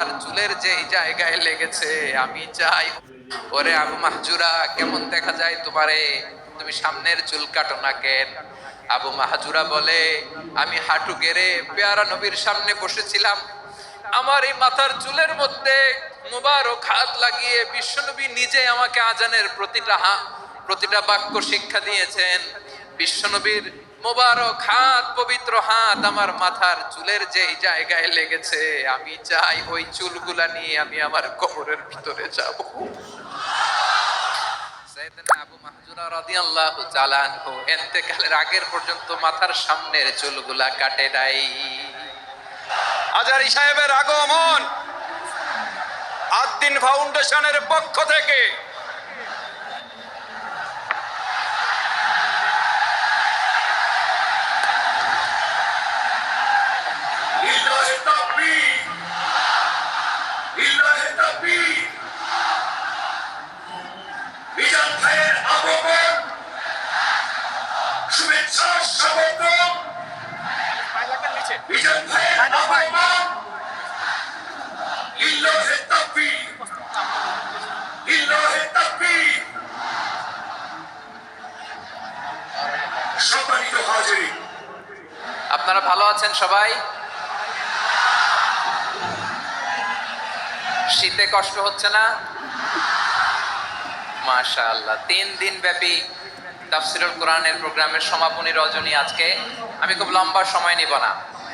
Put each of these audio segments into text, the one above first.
আর চুলের যে জায়গায় লেগেছে, আমি চাই। ওরে আবু মাহজুরা, কেমন দেখা যায় তোমারে? তুমি সামনের চুল কাটো না কেন? আবু মাহাজুরা বলে, আমি হাঁটু গেড়ে পেয়ারা নবীর সামনে বসেছিলাম। আমার এই মাথার চুলের মধ্যে মুবারক হাত লাগিয়ে বিশ্বনবী নিজে আমাকে আজানের প্রতিটা প্রতিটা বাক্য শিক্ষা দিয়েছেন। বিশ্বনবীর মোবারক হাত, পবিত্র হাত আমার মাথার চুলের যেই জায়গায় লেগেছে, আমি চাই ওই চুলগুলা নিয়ে আমি আমার কবরের ভিতরে যাব। আবু মাহজুরা রাদিয়াল্লাহু আগের পর্যন্ত মাথার সামনের চুলগুলা কাটে নাই। আজারি সাহেবের আগমন আদ্দিন ফাউন্ডেশনের পক্ষ থেকে সম্মানিত আপনারা ভালো আছেন সবাই? শীতে কষ্ট হচ্ছে না? মাশাআল্লাহ তিন দিন ব্যাপী তাফসিরুল কোরআনের প্রোগ্রামের সমাপনী রজনী আজকে। আমি খুব লম্বা সময় নিব না।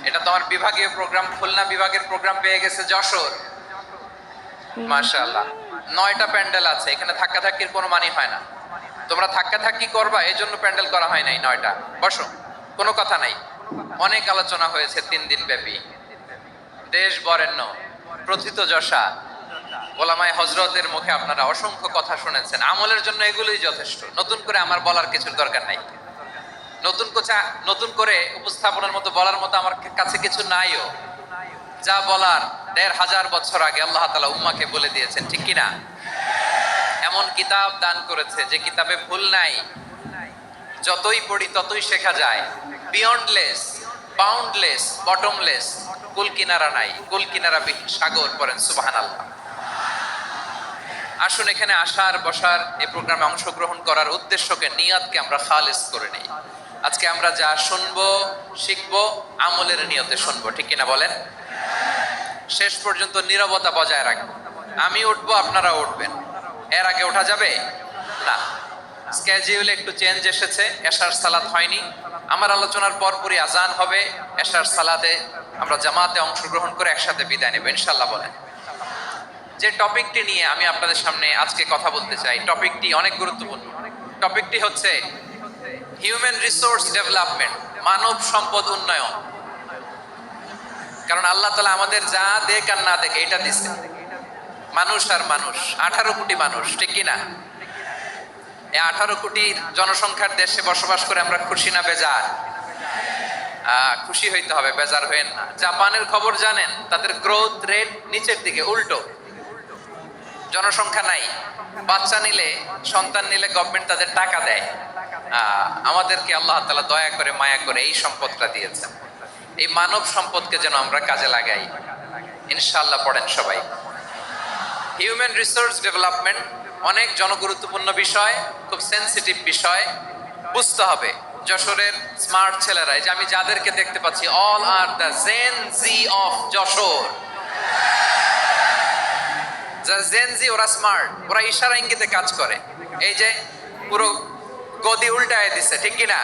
এটা তোমার বিভাগীয় প্রোগ্রাম খুলনা বিভাগের প্রোগ্রাম পেয়ে গেছে যশোর। মাশাআল্লাহ নয়টা প্যান্ডেল আছে এখানে ধাক্কা ধাক্কির কোনো মানি হয় না। তোমরা ধাক্কা ধাক্কি করবা, এই জন্য প্যান্ডেল করা হয় নাই নয়টা। বসো, কোনো কথা নাই। অনেক আলোচনা হয়েছে তিন দিন ব্যাপী। দেশ বরেণ্য, প্রথিত যশা। ওলামায় হজরতের মুখে আপনারা অসংখ্য কথা শুনেছেন। আমলের জন্য এগুলোই যথেষ্ট। নতুন করে আমার বলার কিছুর দরকার নাই। নতুন কোচা নতুন করে উপস্থাপনের মতো বলার মতো আমার কাছে কিছু নাইও। যা বলার দেড় হাজার বছর আগে আল্লাহ তালা উম্মাকে বলে দিয়েছেন, ঠিক কিনা? এমন কিতাব দান করেছে যে কিতাবে ভুল নাই। যতই পড়ি ততই শেখা যায়। বিয়ন্ডলেস বাউন্ডলেস বটমলেস কুল কিনারা নাই। কুল কিনারা সাগর পড়েন সুবাহান আল্লাহ আসুন এখানে আসার, বসার এই প্রোগ্রামে অংশগ্রহণ করার উদ্দেশ্যকে, নিয়াতকে আমরা খালেস করে নেই। আজকে আমরা যা শুনব, শিখব, আমলের নিয়তে শুনব, ঠিক কিনা বলেন? শেষ পর্যন্ত নীরবতা বজায় রাখব। আমি উঠবো, আপনারা উঠবেন। এর আগে ওঠা যাবে? না। স্কেজিউলে একটু চেঞ্জ এসেছে এশার সালাত হয়নি। আমার আলোচনার পরপরই আজান হবে এশার সালাতে আমরা জামাতে অংশগ্রহণ করে একসাথে বিদায় নেব ইনশাল্লাহ বলেন। যে টপিকটি নিয়ে আমি আপনাদের সামনে আজকে কথা বলতে চাই, টপিকটি অনেক গুরুত্বপূর্ণ। টপিকটি হচ্ছে হিউম্যান রিসোর্স ডেভেলপমেন্ট মানব সম্পদ উন্নয়ন। কারণ আল্লাহ তালা আমাদের যা দেখ আর না দেখে এটা দিচ্ছে মানুষ আর মানুষ, আঠারো কোটি মানুষ, ঠিক কিনা এই আঠারো কোটি জনসংখ্যার দেশে বসবাস করে আমরা খুশি না বেজার? খুশি হইতে হবে, বেজার হইেন না। জাপানের খবর জানেন, তাদের গ্রোথ রেট নিচের দিকে, উল্টো। জনসংখ্যা নাই। বাচ্চা নিলে, সন্তান নিলে গভর্নমেন্ট তাদের টাকা দেয়। আমাদেরকে আল্লাহ তালা দয়া করে, মায়া করে এই সম্পদটা দিয়েছেন। এই মানব সম্পদকে যেন আমরা কাজে লাগাই। ইনশাল্লাহ পড়েন সবাই। হিউম্যান রিসোর্স ডেভেলপমেন্ট অনেক জনগুরুত্বপূর্ণ বিষয়, খুব সেন্সিটিভ বিষয়। বুঝতে হবে, যশোরের স্মার্ট ছেলেরা, এই যে আমি যাদেরকে দেখতে পাচ্ছি all are the Gen Z of Jessore. Gen Z ওরা স্মার্ট ওরা ইশারা ইঙ্গিতে কাজ করে। এই যে পুরো গদি উল্টায় দিছে, ঠিক কিনা?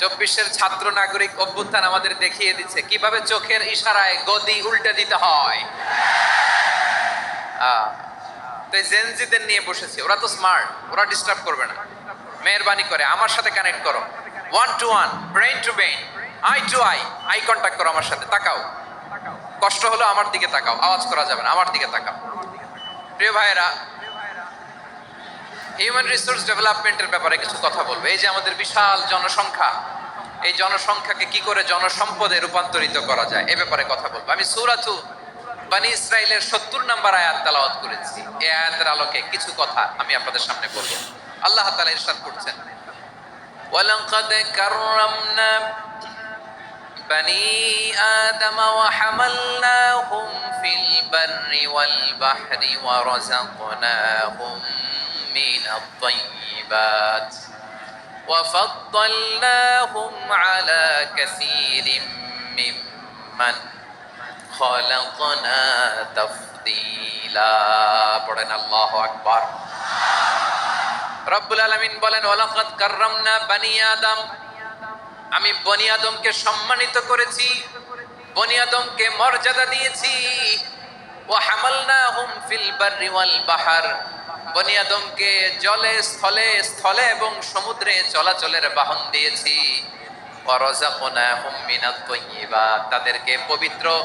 চব্বিশের ছাত্র নাগরিক অভ্যুত্থান আমাদের দেখিয়ে দিচ্ছে, কীভাবে চোখের ইশারায় গদি উল্টে দিতে হয়? তো জেনজিদের নিয়ে বসেছি, ওরা তো স্মার্ট ওরা ডিস্টার্ব করবে না। মেহরবানি করে, আমার সাথে কানেক্ট করো। One to one brain to brain eye to eye eye contact করো আমার সাথে, তাকাও। কষ্ট হলো আমার দিকে তাকাও, আওয়াজ করা যাবে না, আমার দিকে তাকাও। প্রিয় ভাইয়েরা হিউম্যান রিসোর্স ডেভেলপমেন্টের ব্যাপারে কিছু কথা বলব। এই যে আমাদের বিশাল জনসংখ্যা, এই জনসংখ্যাকে কি করে জনসম্পদে রূপান্তরিত করা যায়, এ ব্যাপারে কথা বলব। আমি সুরাতু বানি ইসরায়েলের সত্তর নাম্বার আয়াত তালাওয়াত করেছি এই আয়াতের আলোকে কিছু কথা আমি আপনাদের সামনে বলবো আল্লাহ তালা ইরশাদ করছেন ওয়ালাকাদ কাররামনা بني آدم وحملناهم في البر والبحر ورزقناهم من الطيبات وفضلناهم على كثير ممن বলেন আমি বনিয়াদমকে সম্মানিত করেছি। বনিয়াদমকে মর্যাদা দিয়েছি। ও হামালনাহুম ফিল বাররি ওয়াল বাহার। বনিয়াদমকে জলে, স্থলে স্থলে এবং সমুদ্রে চলাচলের বাহন দিয়েছি। তাদেরকে পবিত্র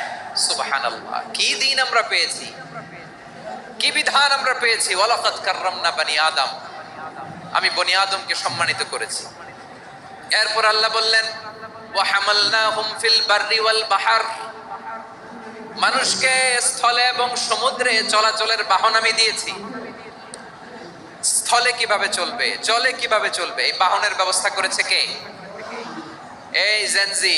কি দিন আমরা পেয়েছি? কি বিধান আমরা পেয়েছি? ওয়ালাকাত কাররামনা বানি আদম। আমি বনি আদমকে সম্মানিত করেছি। এরপর আল্লাহ বললেন, ওয়া হামালনাহুম ফিল বাররি ওয়াল বাহার। মানুষকে স্থলে এবং সমুদ্রে চলাচলের বাহন আমি দিয়েছি। স্থলে কীভাবে চলবে? জলে কীভাবে চলবে? এই বাহনের ব্যবস্থা করেছে কে? এই জেনজি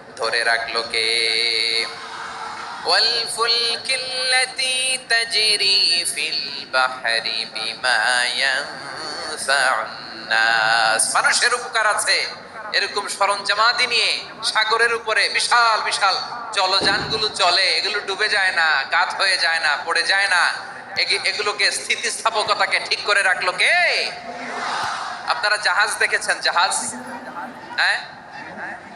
ধরে রাখলো কে والفلك التي تجري في البحر بما ينفع الناس মানুষের উপকার আছে এরকম সরঞ্জামাদি নিয়ে সাগরের উপরে বিশাল বিশাল জলযানগুলো চলে এগুলো ডুবে যায় না কাত হয়ে যায় না পড়ে যায় না এগি- এগুলোকে স্থিতিস্থাপকতাকে ঠিক করে রাখলো কে আপনারা জাহাজ দেখেছেন জাহাজ হ্যাঁ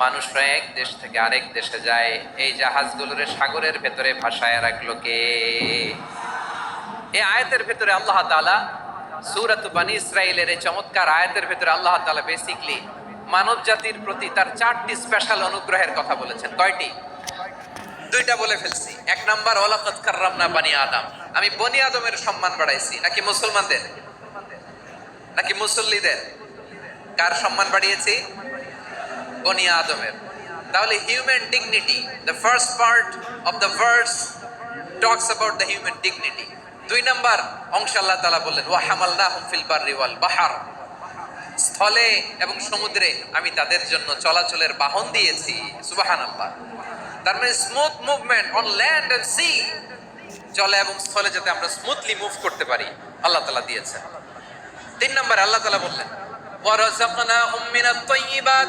মানুষরা এক দেশ থেকে আরেক দেশে যায়। এই জাহাজগুলোরে সাগরের ভেতরে ভাসায় রাখল কে? এই আয়াতের ভেতরে আল্লাহ সূরাত বানি ইসরাইলের এই চমৎকার আয়াতের ভেতরে আল্লাহ তাআলা বেসিকলি মানব জাতির প্রতি তার চারটি স্পেশাল অনুগ্রহের কথা বলেছেন। কয়টি? দুইটা বলে ফেলছি। এক নাম্বার ওলাকাত কাররামনা বানি আদম। আমি বনি আদমের সম্মান বাড়াইছি। নাকি মুসলমানদের? নাকি মুসল্লিদের? কার সম্মান বাড়িয়েছি? বনি আদমের। তাহলে human dignity the first part of the verse talks about the human dignity দুই নম্বর অংশ আল্লাহ তাআলা বললেন ওয়া হামালনাহুম ফিল বাররি ওয়াল বাহার। স্থলে এবং সমুদ্রে আমি তাদের জন্য চলাচলের বাহন দিয়েছি, সুবহানাল্লাহ। তার মানে smooth movement on land and sea জলে এবং স্থলে যাতে আমরা স্মুথলি মুভ করতে পারি, আল্লাহ তাআলা দিয়েছেন। তিন নম্বর আল্লাহ তাআলা বললেন ওয়ারাযাকনাহুম মিনাত তাইয়্যিবাত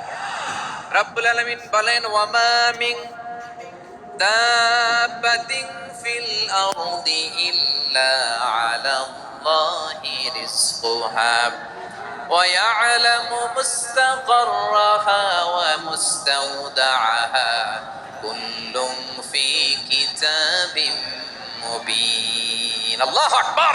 রব্বুল আলামিন বলেন ওয়ামা মিন দাব্বাতিন ফিল আরদি ইল্লা আলা আল্লাহি রিজকুহা ويعلم مستقرها ومستودعها كل في كتاب مبين الله أكبر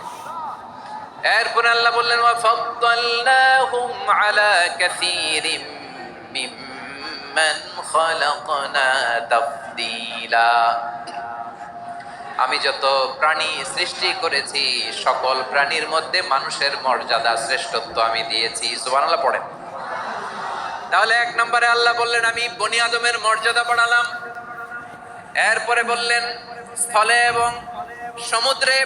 এরপর আল্লাহ বললেন ওয়াফাদ্দালনাহুম আলা কাসীরিম মিম্মান খালাকনা তাফদীলা. আমি যত প্রাণী সৃষ্টি করেছি, সকল প্রাণীর মধ্যে মানুষের মর্যাদা শ্রেষ্ঠত্ব আমি দিয়েছি। সুবহানাল্লাহ, পড়েন। তাহলে এক নম্বরে আল্লাহ বললেন, আমি বনি আদমের মর্যাদা বাড়ালাম। এরপরে বললেন, স্থলে এবং সমুদ্রে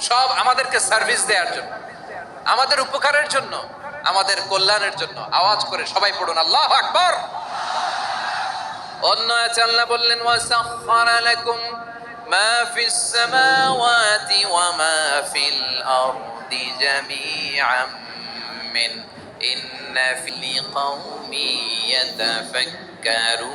সব আমাদেরকে সার্ভিস দেওয়ার জন্য। আমাদের উপকারের জন্য, আমাদের কল্যাণের জন্য। আওয়াজ করে সবাই পড়ুন, আল্লাহ আকবর। অন্য আল্লাহ বললেন ওয়াসাখখারা লাকুম মা ফিস সামাওয়াতি ওয়া মা ফিল আরদি জামিআম মিন ইন্না ফিল লিকাউমি ইয়াতাফাক্কারুন।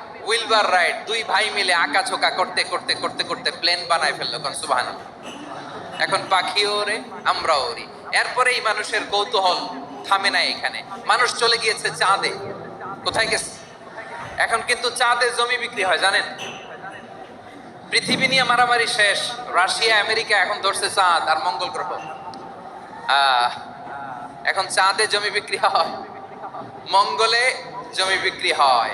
উইলবার রাইড দুই ভাই মিলে আঁকা ছোকা করতে করতে করতে করতে প্লেন বানায় ফেলল কোন সুবাহ এখন পাখিও ওরে, আমরাও ওরি। এরপরেই মানুষের কৌতূহল থামে না এখানে। মানুষ চলে গিয়েছে চাঁদে। কোথায় গেছে? এখন কিন্তু চাঁদে জমি বিক্রি হয়, জানেন? পৃথিবী নিয়ে মারামারি শেষ। রাশিয়া, আমেরিকা এখন ধরছে চাঁদ আর মঙ্গল গ্রহ। এখন চাঁদে জমি বিক্রি হয়, মঙ্গলে জমি বিক্রি হয়।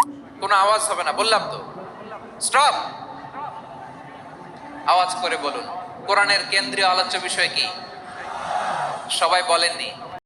কোনো আওয়াজ হবে না, বললাম তো। স্টপ আওয়াজ করে বলুন, কোরআনের কেন্দ্রীয় আলোচ্য বিষয় কি? সবাই বলেননি।